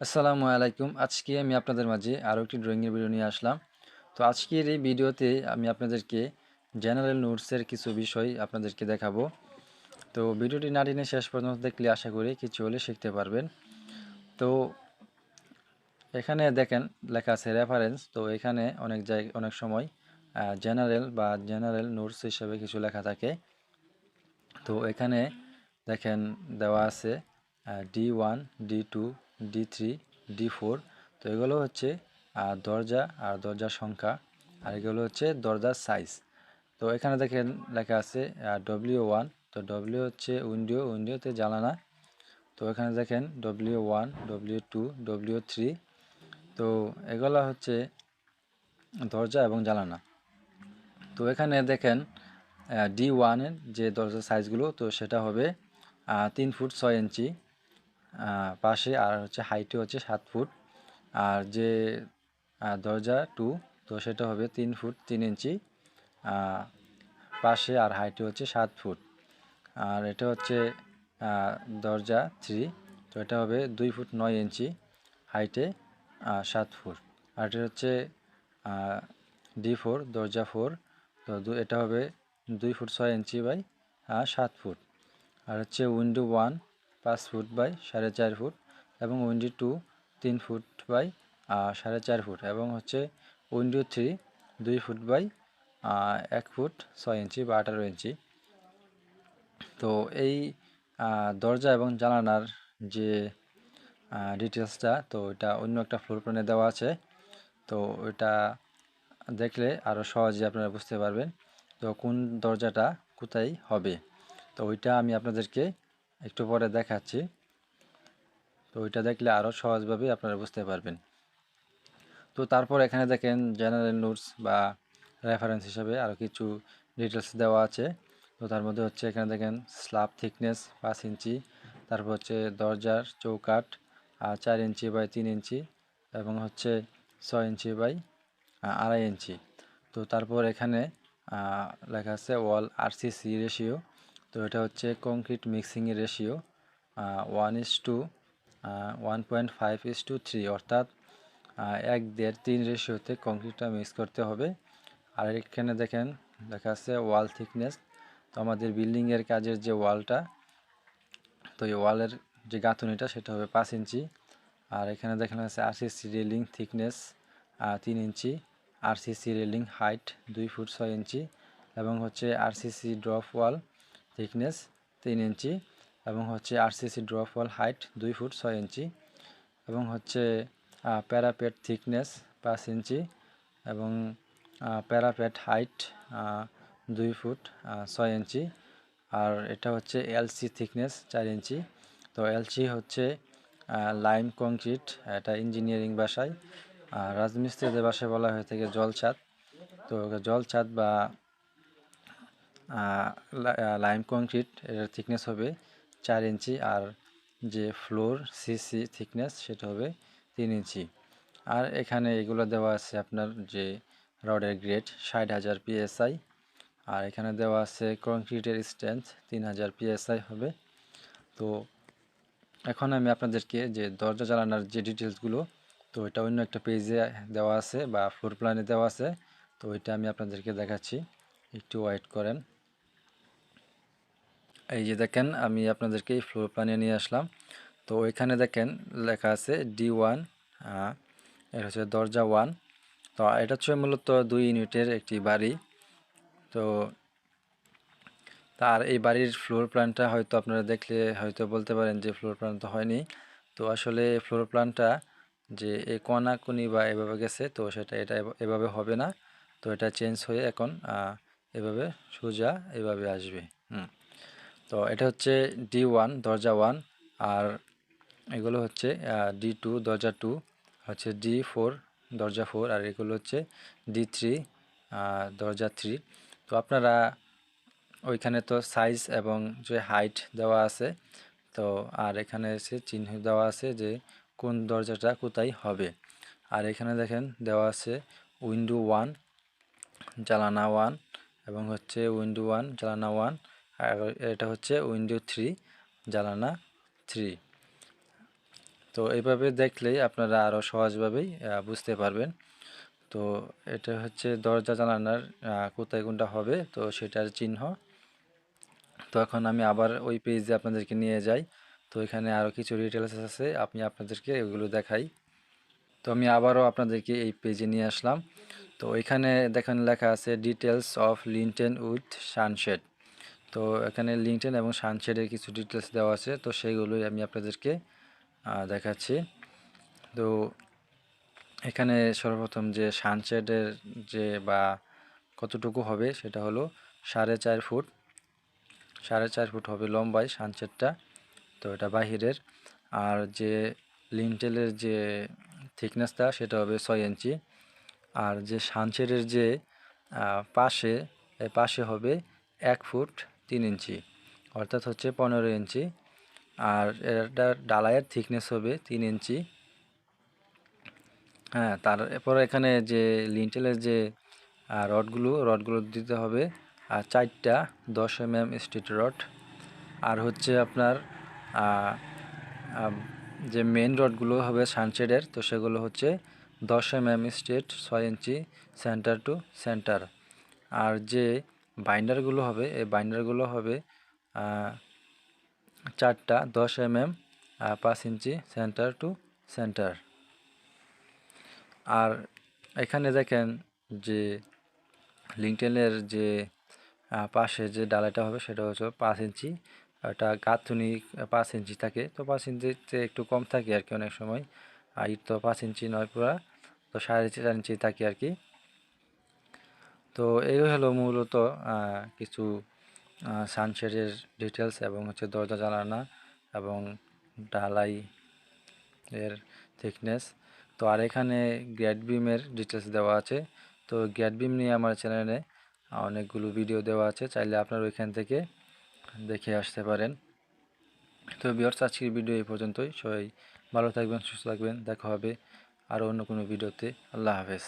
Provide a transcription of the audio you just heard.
আসসালামু আলাইকুম। আজকে আমি আপনাদের মাঝে আরও একটি ড্রয়িংয়ের ভিডিও নিয়ে আসলাম। তো আজকের এই ভিডিওতে আমি আপনাদেরকে জেনারেল নোটসের কিছু বিষয় আপনাদেরকে দেখাবো। তো ভিডিওটি না টেনে শেষ পর্যন্ত দেখলে আশা করি কিছু হলে শিখতে পারবেন। তো এখানে দেখেন লেখা আছে রেফারেন্স তো এখানে অনেক জায়গা অনেক সময় জেনারেল বা জেনারেল নোটস হিসেবে কিছু লেখা থাকে। তো এখানে দেখেন দেওয়া আছে D one D two D three D four তো এগুলো হচ্ছে দরজা আর দরজার সংখ্যা, আর এগুলো হচ্ছে দরজার সাইজ তো এখানে দেখেন লেখা আছে ডব্লিউ ওয়ান তো ডব্লিউ হচ্ছে উইন্ডো, উইন্ডোতে জ্বালানা তো এখানে দেখেন W one W two W three তো এগুলো হচ্ছে দরজা এবং জ্বালানা তো এখানে দেখেন ডি ওয়ানের যে দরজার সাইজগুলো তো সেটা হবে তিন ফুট ছয় ইঞ্চি। পাশে আর হচ্ছে হাইটে হচ্ছে সাত ফুট। আর যে দরজা টু তো সেটা হবে তিন ফুট তিন ইঞ্চি। পাশে আর হাইটে হচ্ছে সাত ফুট। আর এটা হচ্ছে দরজা থ্রি তো এটা হবে দুই ফুট নয় ইঞ্চি হাইটে সাত ফুট। আর এটা হচ্ছে ডি ফোর দরজা ফোর তো এটা হবে দুই ফুট ছয় ইঞ্চি বাই সাত ফুট। আর হচ্ছে উইন্ডো ওয়ান পাঁচ ফুট বাই সাড়ে চার ফুট এবং উইন্ডো টু তিন ফুট বাই সাড়ে চার ফুট এবং হচ্ছে উইন্ডো থ্রি দুই ফুট বাই এক ফুট ছয় ইঞ্চি বা আঠারো ইঞ্চি। তো এই দরজা এবং জানালার যে ডিটেলসটা তো এটা অন্য একটা ফ্লোর প্ল্যানে দেওয়া আছে। তো ওইটা দেখলে আরও সহজে আপনারা বুঝতে পারবেন, তো কোন দরজাটা কোথায় হবে। তো ওইটা আমি আপনাদেরকে একটু পরে দেখাচ্ছি। তো ওইটা দেখলে আরও সহজভাবে আপনারা বুঝতে পারবেন। তো তারপর এখানে দেখেন জেনারেল নোটস বা রেফারেন্স হিসাবে আরও কিছু ডিটেলস দেওয়া আছে। তো তার মধ্যে হচ্ছে এখানে দেখেন স্ল্যাব থিকনেস পাঁচ ইঞ্চি, তারপর হচ্ছে দরজার চৌকাট চার ইঞ্চি বাই তিন ইঞ্চি এবং হচ্ছে ছয় ইঞ্চি বাই আড়াই ইঞ্চি। তো তারপর এখানে লেখা আছে ওয়াল আরসিসি রেশিও তো এটা হচ্ছে concrete মিক্সিংয়ের ratio one is to one point five is to three অর্থাৎ এক দেড় তিন রেশিওতে কংক্রিটটা মিক্স করতে হবে। আর এখানে দেখেন, লেখা আছে ওয়াল থিকনেস তো আমাদের বিল্ডিংয়ের কাজের যে ওয়ালটা তো এই ওয়ালের যে গাঁথনিটা, সেটা হবে পাঁচ ইঞ্চি। আর এখানে দেখেন আছে আরসিসি রেলিং থিকনেস তিন ইঞ্চি আরসিসি রেলিং হাইট দুই ফুট ছয় ইঞ্চি, এবং হচ্ছে আরসিসি ড্রপ ওয়াল থিকনেস তিন ইঞ্চি এবং হচ্ছে আরসিসি ড্রপ ওয়াল হাইট দুই ফুট ছয় ইঞ্চি এবং হচ্ছে প্যারাপেট থিকনেস পাঁচ ইঞ্চি এবং প্যারাপেট হাইট দুই ফুট ছয় ইঞ্চি আর এটা হচ্ছে এলসি থিকনেস চার ইঞ্চি। তো এলসি হচ্ছে লাইম কংক্রিট এটা ইঞ্জিনিয়ারিং বাসায়। রাজমিস্ত্রিদের বাসায় বলা হয়ে থাকে জল ছাদ। তো জল ছাদ বা লাইম কংক্রিট এর থিকনেস হবে চার ইঞ্চি আর যে ফ্লোর সিসি থিকনেস সেটা হবে তিন ইঞ্চি। আর এখানে এগুলো দেওয়া আছে আপনার যে রডের গ্রেড ষাট হাজার পিএসআই আর এখানে দেওয়া আছে কংক্রিটের স্ট্রেংথ তিন হাজার পিএসআই হবে। তো এখন আমি আপনাদেরকে যে দরজা চালানোর যে ডিটেলসগুলো তো এটা অন্য একটা পেজে দেওয়া আছে বা ফ্লোর প্ল্যানে দেওয়া আছে। তো ওইটা আমি আপনাদেরকে দেখাচ্ছি। একটু ওয়েট করেন। এই যে দেখেন, আমি আপনাদেরকে এই ফ্লোর প্ল্যানে নিয়ে আসলাম। তো ওইখানে দেখেন লেখা আছে ডি ওয়ান এটা হচ্ছে দরজা ওয়ান তো এটা হচ্ছে মূলত দুই ইউনিটের একটি বাড়ি। তো তার এই বাড়ির ফ্লোর প্ল্যানটা হয়তো আপনারা দেখলে হয়তো বলতে পারেন যে ফ্লোর প্ল্যান তো হয়নি। তো আসলে ফ্লোর প্ল্যানটা যে এই কোনি বা এভাবে গেছে, তো সেটা এটা এভাবে হবে না। তো এটা চেঞ্জ হয়ে এখন এভাবে সোজা এভাবে আসবে। হুম। তো এটা হচ্ছে ডি ওয়ান দরজা ওয়ান আর এগুলো হচ্ছে ডি টু দরজা টু হচ্ছে ডি ফোর দরজা ফোর আর এগুলো হচ্ছে ডি থ্রি দরজা থ্রি তো আপনারা ওইখানে তো সাইজ এবং যে হাইট দেওয়া আছে, তো আর এখানে এসে চিহ্ন দেওয়া আছে যে কোন দরজাটা কোথায় হবে। আর এখানে দেখেন দেওয়া আছে উইন্ডো ওয়ান জ্বালানা ওয়ান এবং হচ্ছে উইন্ডো ওয়ান জ্বালানা ওয়ান এটা হচ্ছে উইন্ডো থ্রি জ্বালানা থ্রি। তো এইভাবে দেখলেই আপনারা আরও সহজভাবেই বুঝতে পারবেন। তো এটা হচ্ছে দরজা জানালার আহ, কোথায় কোনটা হবে তো সেটার চিহ্ন। তো এখন আমি আবার ওই পেজে আপনাদেরকে নিয়ে যাই। তো এখানে আরও কিছু ডিটেলস আছে আমি আপনাদেরকে এগুলো দেখাই। তো আমি আবারও আপনাদেরকে এই পেজে নিয়ে আসলাম। তো এখানে দেখেন লেখা আছে details of lintel with sunshade তো এখানে লিঙ্কটেন এবং সানশেডের কিছু ডিটেলস দেওয়া আছে, তো সেইগুলোই আমি আপনাদেরকে দেখাচ্ছি। তো এখানে সর্বপ্রথম যে সানশেডের যে বা কতটুকু হবে সেটা হলো সাড়ে চার ফুট। সাড়ে চার ফুট হবে লম্বায় সানশেডটা তো এটা বাহিরের। আর যে লিন্টেলের যে থিকনেসটা সেটা হবে ছয় ইঞ্চি। আর যে সানশেডের যে পাশে পাশে হবে এক ফুট তিন ইঞ্চি, অর্থাৎ হচ্ছে পনেরো ইঞ্চি। আর এটা ডালাইয়ের থিকনেস হবে তিন ইঞ্চি। হ্যাঁ তারপর এখানে যে লিন্টেলের যে রডগুলো রডগুলো দিতে হবে আর চারটা দশ এম এম স্ট্রিট রড আর হচ্ছে আপনার যে মেন রডগুলো হবে সানশেডের তো সেগুলো হচ্ছে দশ এম এম স্ট্রেট ছয় ইঞ্চি সেন্টার টু সেন্টার আর যে বাইন্ডারগুলো হবে, এই বাইন্ডারগুলো হবে চারটা দশ এম এম পাঁচ ইঞ্চি সেন্টার টু সেন্টার আর এখানে দেখেন যে লিঙ্কটেনের যে পাশে যে ডালাটা হবে সেটা হচ্ছে পাঁচ ইঞ্চি। ওটা গাঁথুনি পাঁচ ইঞ্চি থাকে, তো পাঁচ ইঞ্চিতে একটু কম থাকে আর কি অনেক সময়। আর ইট তো পাঁচ ইঞ্চি নয় পুরা, তো সাড়ে চার ইঞ্চি থাকে আর কি। তো এই হলো মূলত কিছু সানশেডের ডিটেলস এবং হচ্ছে দরজা জানানা এবং ঢালাই এর থিকনেস তো আর এখানে গ্যাট বিমের ডিটেলস দেওয়া আছে। তো গ্যাট বিম নিয়ে আমার চ্যানেলে অনেকগুলো ভিডিও দেওয়া আছে। চাইলে আপনারা ওইখান থেকে দেখে আসতে পারেন। তো বিয়ার্স আজকের ভিডিও এই পর্যন্তই। সবাই ভালো থাকবেন, সুস্থ থাকবেন। দেখা হবে আরও অন্য কোনো ভিডিওতে আল্লাহ হাফেজ।